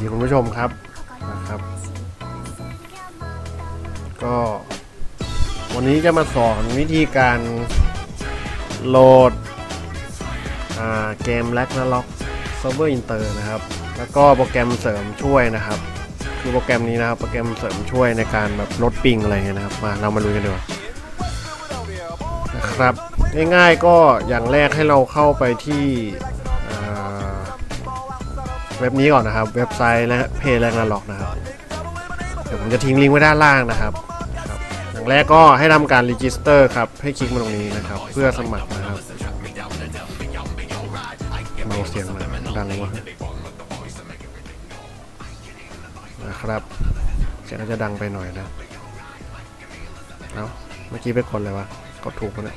ดีคุณผู้ชมครับนะครับ ก็ วันนี้จะมาสอนวิธีการโหลดอ่าเกม r a g n a r o k Server Inter นะครับ แล้วก็โปรแกรมเสริมช่วยนะครับ คือโปรแกรมนี้นะครับ โปรแกรมเสริมช่วยในการแบบลดปิงอะไรเงี้ยนะครับ มาเรามาดูกันดีกว่านะครับ ง่ายๆก็อย่างแรกให้เราเข้าไปที่ เว็บนี้ก่อนนะครับ เว็บไซต์และเพจแรงนาล็อกนะครับ เดี๋ยวผมจะทิ้งลิงก์ไว้ด้านล่างนะครับอย่างแรกก็ให้ทำการรีจิสเตอร์ครับ ให้คลิกมาตรงนี้นะครับ เพื่อสมัครนะครับเบาเสียงนะดังวะนะครับเสียงก็จะดังไปหน่อยนะเอาเมื่อกี้ไปกดเลยวะกดถูกปะเนี่ย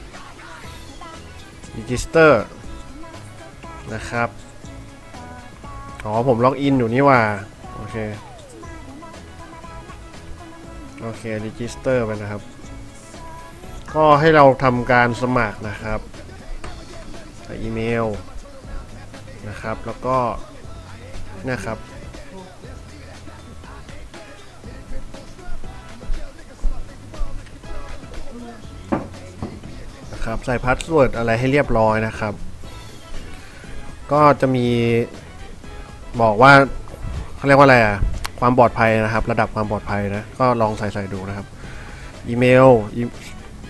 register นะครับ อ๋อ ผมล็อกอินอยู่นี่ว่า โอเค โอเค register ไปนะครับ ก็ให้เราทำการสมัครนะครับอีเมลนะครับ แล้วก็นะครับนะครับใส่พาสเวิร์ดอะไรให้เรียบร้อยนะครับ ก็จะมี บอกว่าเขาเรียกว่าอะไรอะความปลอดภัยนะครับ ระดับความปลอดภัยนะก็ลองใส่ใส่ดูนะครับ อีเมล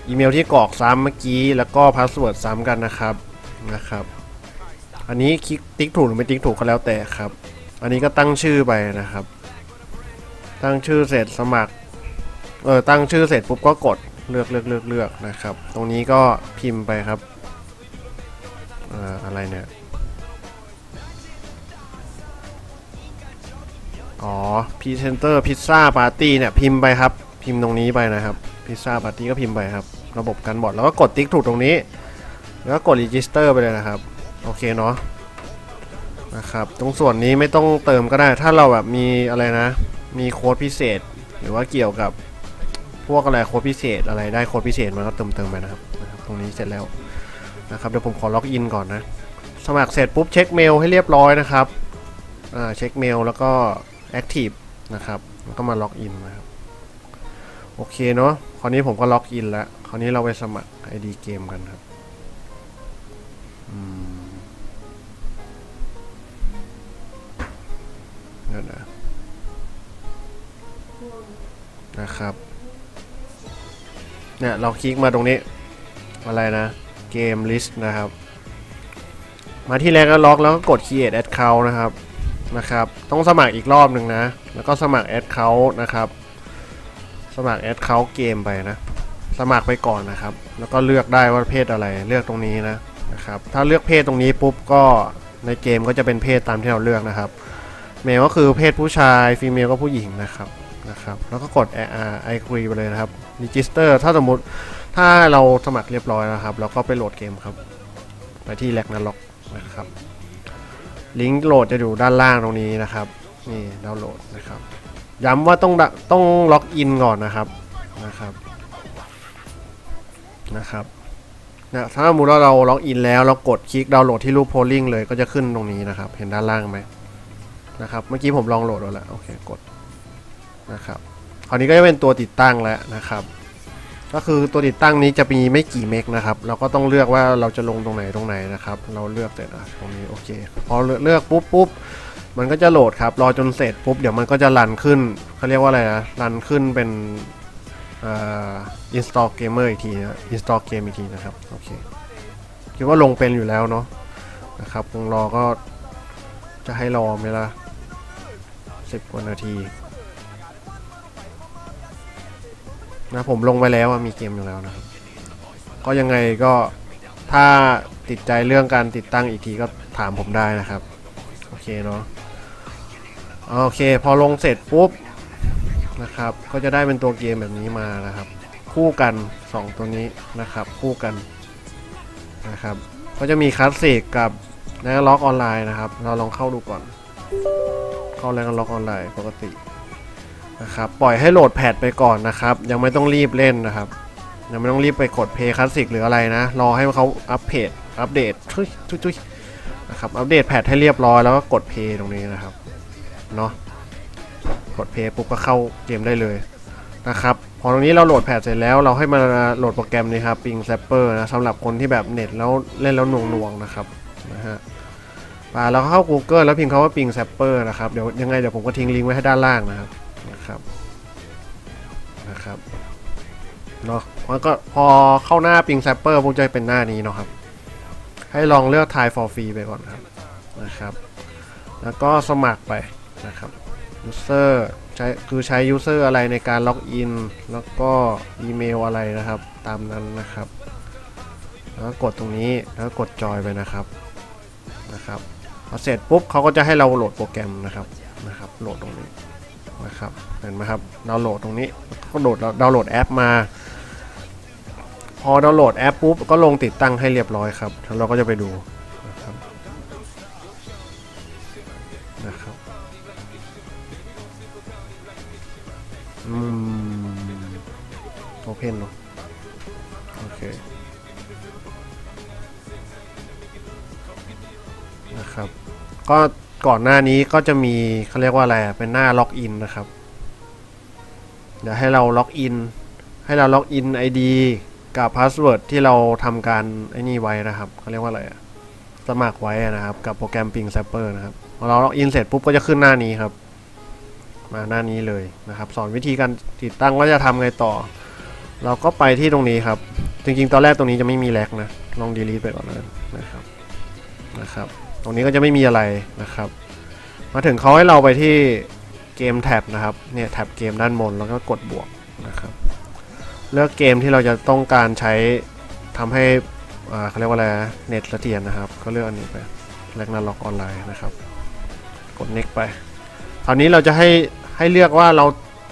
อีเมลที่กรอกซ้ำเมื่อกี้แล้วก็พาสเวิร์ดซ้ำกันนะครับนะครับ อันนี้คลิกติ๊กถูกหรือไม่ติ๊กถูกก็แล้วแต่ครับ อันนี้ก็ตั้งชื่อไปนะครับ ตั้งชื่อเสร็จสมัครเออตั้งชื่อเสร็จปุ๊บก็กดเลือกเลือกเลือกเลือกนะครับ ตรงนี้ก็พิมพ์ไปครับอ่าอะไรเนี่ย อ๋อพรีเซนเตอร์พิซซ่าปาร์ตี้เนี่ยพิมพ์ไปครับ พิมพ์ตรงนี้ไปนะครับพิซซ่าปาร์ตี้ก็พิมพ์ไปครับ ระบบการบอดแล้วก็กดติ๊กถูกตรงนี้ แล้วก็กดรีจิสเตอร์ไปเลยนะครับ โอเคเนาะนะครับตรงส่วนนี้ไม่ต้องเติมก็ได้ ถ้าเราแบบมีอะไรนะ มีโค้ดพิเศษ หรือว่าเกี่ยวกับพวกอะไรโค้ดพิเศษอะไรได้โค้ดพิเศษมันก็เติมเติมไปนะครับนะครับ ตรงนี้เสร็จแล้วนะครับเดี๋ยวผมขอล็อกอินก่อนนะ สมัครเสร็จปุ๊บเช็คเมลให้เรียบร้อยนะครับอ่าเช็คเมลแล้วก็ Active นะครับแล้วก็มาล็อกอินนะครับโอเคเนาะคราวนี้ผมก็ล็อกอินแล้วคราวนี้เราไปสมัคร ID เกมกันครับอืมนั่นนะนะครับเนี่ยเราคลิกมาตรงนี้อะไรนะเกม list นะครับ มาที่แรกก็ล็อกแล้วก็กด create account นะครับ นะครับ ต้องสมัครอีกรอบหนึ่งนะ แล้วก็สมัคร account นะครับ สมัคร account เกมไปนะ สมัครไปก่อนนะครับ แล้วก็เลือกได้ว่าเพศอะไร เลือกตรงนี้นะนะครับ ถ้าเลือกเพศตรงนี้ปุ๊บก็ในเกมก็จะเป็นเพศตามที่เราเลือกนะครับ เมลก็คือเพศผู้ชาย ฟีเมลก็ผู้หญิงนะครับนะครับ แล้วก็กดไอคุยไปเลยนะครับ register ถ้าสมมติถ้าเราสมัครเรียบร้อยแล้วครับ เราก็ไปโหลดเกมครับ ไปที่แลกนาล็อกนะครับ ลิงก์โหลดจะอยู่ด้านล่างตรงนี้นะครับ นี่ดาวน์โหลดนะครับ ย้ำว่าต้องดะต้องล็อกอินก่อนนะครับนะครับนะครับนะถ้าสมมติว่าเราล็อกอินแล้วเรากดคลิกดาวน์โหลดที่รูปโพลิงเลยก็จะขึ้นตรงนี้นะครับ เห็นด้านล่างไหมนะครับ เมื่อกี้ผมลองโหลดแล้วโอเคกดนะครับ คราวนี้ก็จะเป็นตัวติดตั้งแล้วนะครับ ก็คือตัวติดตั้งนี้จะมีไม่กี่เมกนะครับ เราก็ต้องเลือกว่าเราจะลงตรงไหนตรงไหนนะครับ เราเลือกเสร็จอะตรงนี้โอเค พอเลือกปุ๊บปุ๊บมันก็จะโหลดครับ รอจนเสร็จปุ๊บเดี๋ยวมันก็จะรันขึ้นเขาเรียกว่าอะไรนะ รันขึ้นเป็นอ่อ install gamer อีกทีนะ install game อีกทีนะครับ โอเค คิดว่าลงเป็นอยู่แล้วเนาะนะครับคงรอก็จะให้รอไหมล่ะสิบกว่านาที นะผมลงไปแล้วมีเกมอยู่แล้วนะครับ ก็ยังไงก็ถ้าติดใจเรื่องการติดตั้งอีกทีก็ถามผมได้นะครับ โอเคเนาะโอเค พอลงเสร็จปุ๊บนะครับ ก็จะได้เป็นตัวเกมแบบนี้มานะครับ คู่กัน 2 ตัวนี้นะครับ คู่กันนะครับ ก็จะมีคลาสสิกกับแลกล็อกออนไลน์นะครับ เราลองเข้าดูก่อน เข้าแลกล็อกออนไลน์ปกติ นะครับปล่อยให้โหลดแพดไปก่อนนะครับ ยังไม่ต้องรีบเล่นนะครับ ยังไม่ต้องรีบไปกดเพย์คลาสสิกหรืออะไรนะ รอให้เขาอัปเดตอัปเดตทุยทุยทุยนะครับอัปเดตแพดให้เรียบร้อยแล้วก็กดเพย์ตรงนี้นะครับเนาะกดเพย์ปุ๊บก็เข้าเกมได้เลยนะครับพอตรงนี้เราโหลดแพทเสร็จแล้วเราให้มาโหลดโปรแกรมนี้ครับ Ping Zapper นะสำหรับคนที่แบบเน็ตแล้วเล่นแล้วหน่วงๆนะครับนะฮะมาแล้วเข้า Google แล้วพิมพ์คำว่า Ping Zapper นะครับเดี๋ยวยังไงเดี๋ยวผมก็ทิ้งลิงก์ไว้ให้ด้านล่างนะครับ นะครับนะครับเนาะแล้วก็พอเข้าหน้า Ping Zapper พวกจะเป็นหน้านี้เนาะครับ ให้ลองเลือก Try for free ไปก่อนครับนะครับ แล้วก็สมัครไปนะครับ user ใช้คือใช้ user อร์อะไรในการล็อกอินแล้วก็อีเมลอะไรนะครับ ตามนั้นนะครับ แล้วกดตรงนี้แล้วกดจอยไปนะครับนะครับพอเสร็จปุ๊บเขาก็จะให้เราโหลดโปรแกรมนะครับนะครับ โหลดตรงนี้ นะครับเห็นไหมครับดาวน์โหลดตรงนี้ก็โหลดดาวน์โหลดแอปมา พอดาวน์โหลดแอปปุ๊บก็ลงติดตั้งให้เรียบร้อยครับแล้วเราก็จะไปดูนะครับนะครับอืมโอเพนเนาะโอเคนะครับก็ ก่อนหน้านี้ก็จะมีเขาเรียกว่าอะไรเป็นหน้าล็อกอินนะครับ เดี๋ยวให้เราล็อกอินให้เราล็อกอิน ID กับพาสเวิร์ดที่เราทำการไอ้นี่ไว้นะครับเขาเรียกว่าอะไรสมัครไว้นะครับ กับโปรแกรม Ping Zapper นะครับพอเราล็อกอินเสร็จปุ๊บก็จะขึ้นหน้านี้ครับ มาหน้านี้เลยนะครับ สอนวิธีการติดตั้งว่าจะทำไงต่อ เราก็ไปที่ตรงนี้ครับ จริงๆ ตอนแรกตรงนี้จะไม่มีแลกนะ ลอง delete ไปก่อนเลยนะครับนะครับ ตรงนี้ก็จะไม่มีอะไรนะครับ มาถึงเขาให้เราไปที่เกมแท็บนะครับ เนี่ยแท็บเกมด้านบนแล้วก็กดบวกนะครับ เลือกเกมที่เราจะต้องการใช้ทำให้อ่าเขาเรียกว่าอะไรเน็ตเสถียรนะครับ ก็เลือกอันนี้ไปแลกนาล็อกออนไลน์นะครับ กด next ไปคราวนี้เราจะให้ให้เลือกว่าเรา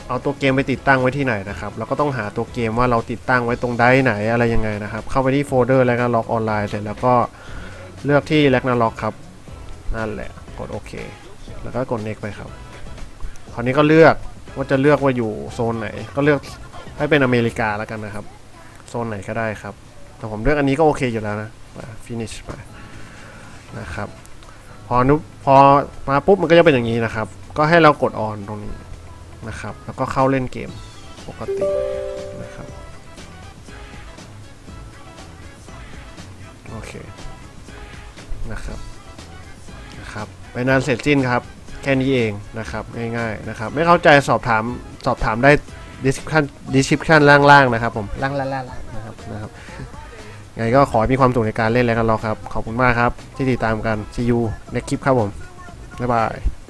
เอาตัวเกมไปติดตั้งไว้ที่ไหนนะครับเราก็ต้องหาตัวเกมว่าเราติดตั้งไว้ตรงไดร์ไหนอะไรยังไงนะครับ เข้าไปที่โฟลเดอร์แล้วก็ล็อกออนไลน์เสร็จแล้วก็เลือกที่แลกนาล็อกครับ นั่นแหละ กดโอเค แล้วก็กด next ไปครับ คราวนี้ก็เลือกว่าจะเลือกว่าอยู่โซนไหน ก็เลือกให้เป็นอเมริกาแล้วกันนะครับ โซนไหนก็ได้ครับ แต่ผมเลือกอันนี้ก็โอเคอยู่แล้วนะมา finish ไปนะครับ พอนุพอมาปุ๊บมันก็จะเป็นอย่างนี้นะครับ ก็ให้เรากดออนตรงนี้นะครับ แล้วก็เข้าเล่นเกมปกตินะครับโอเคนะครับ นะครับไปนานเสร็จสิ้นครับแค่นี้เองนะครับง่ายๆนะครับไม่เข้าใจสอบถามสอบถามได้ description description ล่างๆนะครับผมล่างๆๆนะครับนะครับไงก็ขอให้มีความสุขในการเล่นแล้วกันเราครับ ขอบคุณมากครับ ที่ติดตามกัน see you next คลิปครับผม บ๊ายบาย